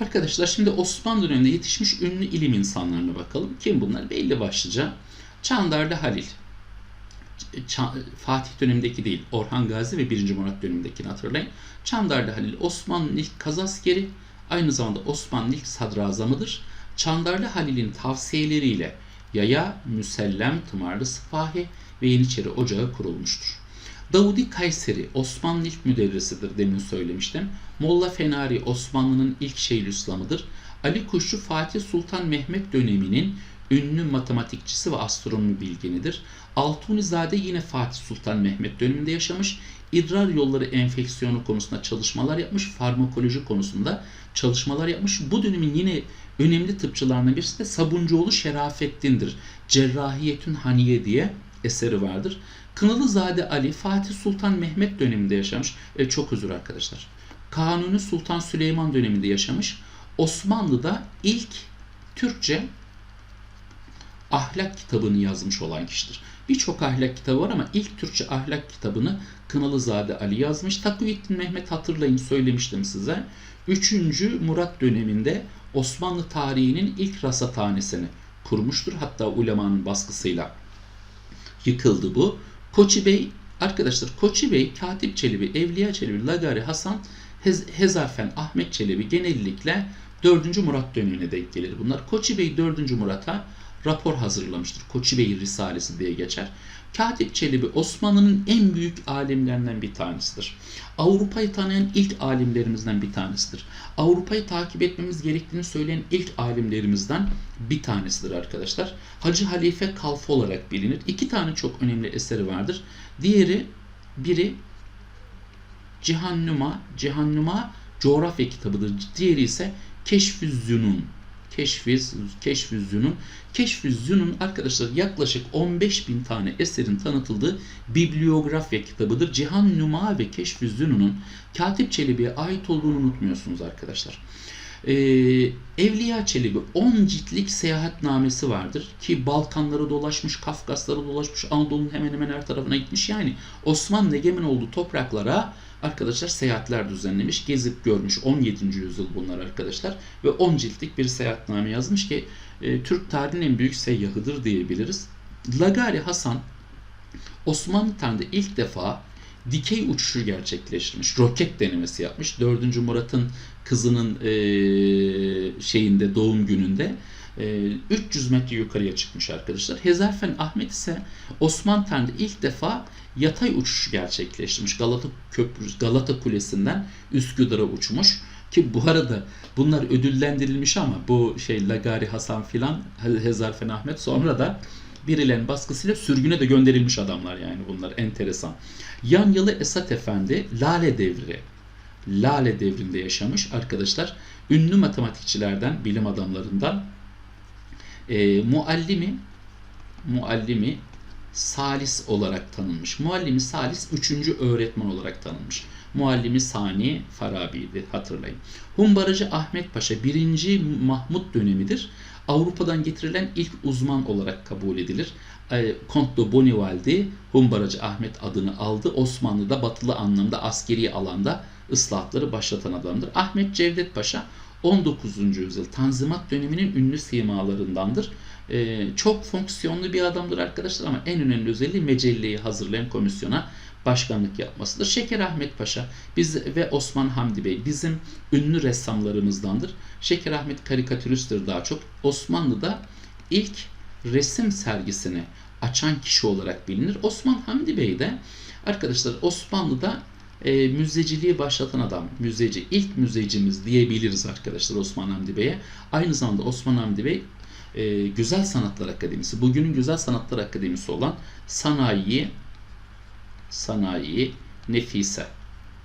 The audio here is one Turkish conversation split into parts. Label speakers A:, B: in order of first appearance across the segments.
A: Arkadaşlar şimdi Osmanlı döneminde yetişmiş ünlü ilim insanlarına bakalım. Kim bunlar? Belli başlıca. Çandarlı Halil. Ça- Fatih dönemindeki değil, Orhan Gazi ve 1. Murat dönemindekini hatırlayın. Çandarlı Halil Osmanlı'nın ilk kazaskeri, aynı zamanda Osmanlı ilk sadrazamıdır. Çandarlı Halil'in tavsiyeleriyle Yaya, Müsellem, Tımarlı Sıpahi ve Yeniçeri Ocağı kurulmuştur. Davudi Kayseri Osmanlı ilk müderrisidir demin söylemiştim. Molla Fenari Osmanlı'nın ilk Şeyhülislam'ıdır. Ali Kuşçu Fatih Sultan Mehmet döneminin ünlü matematikçisi ve astronomi bilginidir. Altunizade yine Fatih Sultan Mehmet döneminde yaşamış. İdrar yolları enfeksiyonu konusunda çalışmalar yapmış. Farmakoloji konusunda çalışmalar yapmış. Bu dönemin yine önemli tıpçılarından birisi de Sabuncuoğlu Şerafettin'dir. Cerrahiyetün Haniye diye eseri vardır. Kınalızade Ali Fatih Sultan Mehmet döneminde yaşamış. E, çok özür arkadaşlar. Kanuni Sultan Süleyman döneminde yaşamış. Osmanlı'da ilk Türkçe ahlak kitabını yazmış olan kişidir. Birçok ahlak kitabı var ama ilk Türkçe ahlak kitabını Kınalızade Ali yazmış. Takviyeddin Mehmet hatırlayın söylemiştim size. 3. Murat döneminde Osmanlı tarihinin ilk rasathanesini kurmuştur. Hatta ulemanın baskısıyla yıkıldı bu. Koçi Bey arkadaşlar Koçi Bey, Katip Çelebi, Evliya Çelebi, Lagari Hasan, Hez Hezarfen, Ahmet Çelebi genellikle 4. Murat dönemine denk gelir bunlar. Koçi Bey 4. Murat'a rapor hazırlamıştır. Koçi Bey Risalesi diye geçer. Katip Çelebi Osmanlı'nın en büyük alimlerinden bir tanesidir. Avrupa'yı tanıyan ilk alimlerimizden bir tanesidir. Avrupa'yı takip etmemiz gerektiğini söyleyen ilk alimlerimizden bir tanesidir arkadaşlar. Hacı Halife Kalfa olarak bilinir. İki tane çok önemli eseri vardır. Diğeri biri Cihannuma, Cihannuma coğrafya kitabıdır. Diğeri ise Keşfüz Zünun. Keşfiz, Keşfüzünün. Keşfüzünün arkadaşlar yaklaşık 15 bin tane eserin tanıtıldığı bibliografya kitabıdır. Cihan Numa ve Keşfüzünün'ün Katip Çelebi'ye ait olduğunu unutmuyorsunuz arkadaşlar. Ee, Evliya Çelebi 10 ciltlik seyahatnamesi vardır ki Balkanları dolaşmış, Kafkasları dolaşmış, Anadolu'nun hemen hemen her tarafına gitmiş. Yani Osmanlı egemen olduğu topraklara arkadaşlar seyahatler düzenlemiş, gezip görmüş. 17. yüzyıl bunlar arkadaşlar ve 10 ciltlik bir seyahatname yazmış ki e, Türk tarihinin en büyük seyyahıdır diyebiliriz. Lagari Hasan Osmanlı tarihinde ilk defa dikey uçuşu gerçekleştirmiş. Roket denemesi yapmış. 4. Murat'ın kızının e, şeyinde doğum gününde 300 metre yukarıya çıkmış arkadaşlar. Hezarfen Ahmet ise Osmanlı tarihinde ilk defa yatay uçuş gerçekleştirmiş. Galata Köprüsü, Galata Kulesi'nden Üsküdar'a uçmuş. Ki bu arada bunlar ödüllendirilmiş ama bu şey Lagari Hasan filan Hezarfen Ahmet sonra da birilerinin baskısıyla sürgüne de gönderilmiş adamlar yani bunlar enteresan. Yanyalı Esat Efendi Lale Devri Lale devrinde yaşamış arkadaşlar. Ünlü matematikçilerden, bilim adamlarından e, muallimi muallimi Salis olarak tanınmış. Muallimi Salis 3. öğretmen olarak tanınmış. Muallimi Sani Farabi'ydi hatırlayın. Humbaracı Ahmet Paşa 1. Mahmut dönemidir. Avrupa'dan getirilen ilk uzman olarak kabul edilir. E, Kont de Bonivaldi Humbaracı Ahmet adını aldı. Osmanlı'da batılı anlamda askeri alanda ıslahatları başlatan adamdır. Ahmet Cevdet Paşa 19. yüzyıl Tanzimat döneminin ünlü simalarındandır. Ee, çok fonksiyonlu bir adamdır arkadaşlar ama en önemli özelliği mecelleyi hazırlayan komisyona başkanlık yapmasıdır. Şeker Ahmet Paşa biz ve Osman Hamdi Bey bizim ünlü ressamlarımızdandır. Şeker Ahmet karikatüristtir daha çok. Osmanlı'da ilk resim sergisini açan kişi olarak bilinir. Osman Hamdi Bey de arkadaşlar Osmanlı'da e, müzeciliği başlatan adam, müzeci, ilk müzecimiz diyebiliriz arkadaşlar Osman Hamdi Bey'e. Aynı zamanda Osman Hamdi Bey e, Güzel Sanatlar Akademisi, bugünün Güzel Sanatlar Akademisi olan Sanayi, Sanayi Nefise,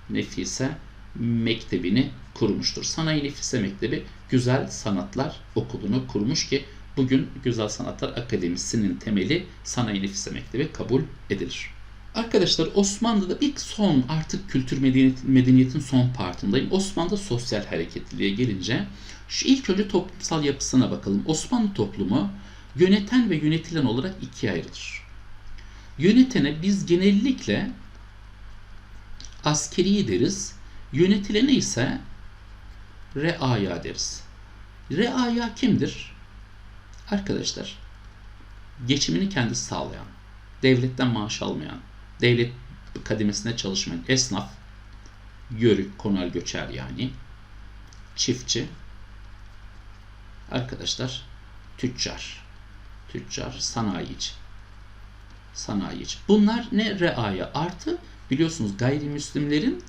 A: Nefise Mektebi'ni kurmuştur. Sanayi Nefise Mektebi Güzel Sanatlar Okulu'nu kurmuş ki bugün Güzel Sanatlar Akademisi'nin temeli Sanayi Nefise Mektebi kabul edilir. Arkadaşlar Osmanlı'da ilk son artık kültür medeniyet, medeniyetin son partındayım. Osmanlı'da sosyal hareketliliğe gelince şu ilk önce toplumsal yapısına bakalım. Osmanlı toplumu yöneten ve yönetilen olarak ikiye ayrılır. Yönetene biz genellikle askeri deriz. Yönetilene ise reaya deriz. Reaya kimdir? Arkadaşlar, geçimini kendisi sağlayan, devletten maaş almayan, devlet kademesine çalışmayan esnaf, yörük, konal göçer yani, çiftçi, arkadaşlar, tüccar, tüccar, sanayici, sanayici. Bunlar ne reaya artı biliyorsunuz gayrimüslimlerin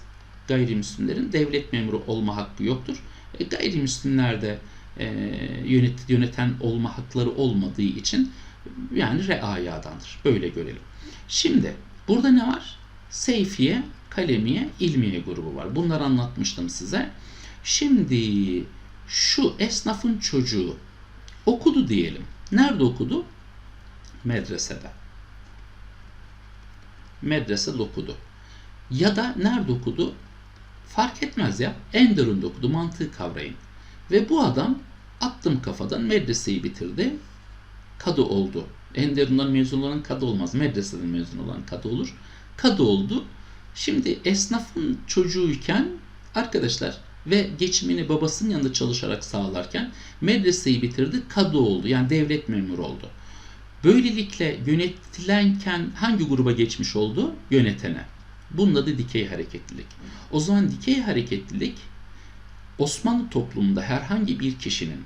A: gayrimüslimlerin devlet memuru olma hakkı yoktur. E, gayrimüslimlerde e, yönet, yöneten olma hakları olmadığı için yani reayadandır. Böyle görelim. Şimdi burada ne var? Seyfiye, Kalemiye, İlmiye grubu var. Bunları anlatmıştım size. Şimdi şu esnafın çocuğu okudu diyelim. Nerede okudu? Medresede. Medresede okudu. Ya da nerede okudu? Fark etmez ya. Enderun'da okudu. Mantığı kavrayın. Ve bu adam attım kafadan medreseyi bitirdi. Kadı oldu. Enderun'dan mezun olan kadı olmaz. Medreseden mezun olan kadı olur. Kadı oldu. Şimdi esnafın çocuğuyken arkadaşlar ve geçimini babasının yanında çalışarak sağlarken medreseyi bitirdi. Kadı oldu. Yani devlet memuru oldu. Böylelikle yönetilenken hangi gruba geçmiş oldu? Yönetene. Bunun adı dikey hareketlilik. O zaman dikey hareketlilik Osmanlı toplumunda herhangi bir kişinin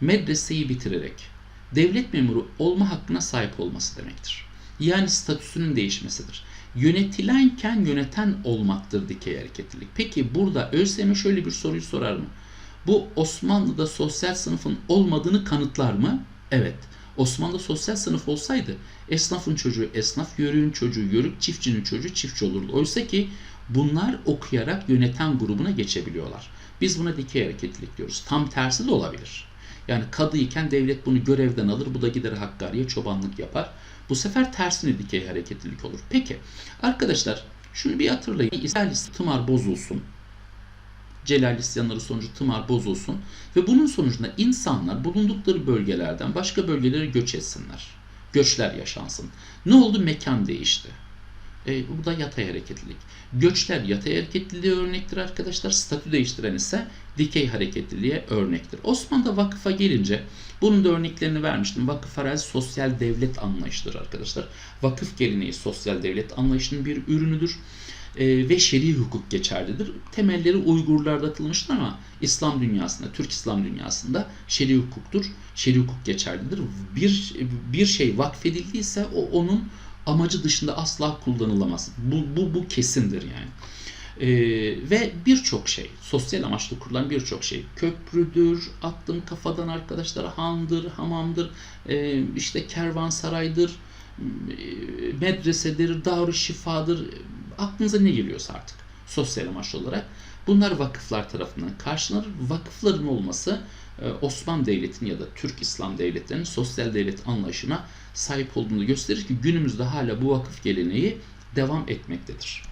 A: medreseyi bitirerek devlet memuru olma hakkına sahip olması demektir. Yani statüsünün değişmesidir. Yönetilenken yöneten olmaktır dikey hareketlilik. Peki burada ÖSYM şöyle bir soruyu sorar mı? Bu Osmanlı'da sosyal sınıfın olmadığını kanıtlar mı? Evet. Osmanlı'da sosyal sınıf olsaydı esnafın çocuğu esnaf, yörüğün çocuğu yörük, çiftçinin çocuğu çiftçi olurdu. Oysa ki bunlar okuyarak yöneten grubuna geçebiliyorlar. Biz buna dikey hareketlilik diyoruz. Tam tersi de olabilir. Yani kadıyken devlet bunu görevden alır, bu da gider Hakkari'ye çobanlık yapar. Bu sefer tersine dikey hareketlilik olur. Peki arkadaşlar şunu bir hatırlayın. İster tımar bozulsun, Celal isyanları sonucu tımar bozulsun ve bunun sonucunda insanlar bulundukları bölgelerden başka bölgelere göç etsinler. Göçler yaşansın. Ne oldu? Mekan değişti. E, bu da yatay hareketlilik. Göçler yatay hareketliliğe örnektir arkadaşlar. Statü değiştiren ise dikey hareketliliğe örnektir. Osmanlı'da vakıfa gelince bunun da örneklerini vermiştim. Vakıf arazi sosyal devlet anlayışıdır arkadaşlar. Vakıf geleneği sosyal devlet anlayışının bir ürünüdür e, ve şer'i hukuk geçerlidir. Temelleri Uygurlarda atılmıştır ama İslam dünyasında, Türk İslam dünyasında şer'i hukuktur. Şer'i hukuk geçerlidir. Bir bir şey vakfedildiyse o onun amacı dışında asla kullanılamaz. Bu bu bu kesindir yani. Ee, ve birçok şey, sosyal amaçlı kurulan birçok şey, köprüdür, attım kafadan arkadaşlar, handır, hamamdır, e, işte kervansaraydır, e, medresedir, dar şifadır, aklınıza ne geliyorsa artık sosyal amaçlı olarak. Bunlar vakıflar tarafından karşılanır. Vakıfların olması e, Osmanlı Devleti'nin ya da Türk İslam Devletlerinin sosyal devlet anlayışına sahip olduğunu gösterir ki günümüzde hala bu vakıf geleneği devam etmektedir.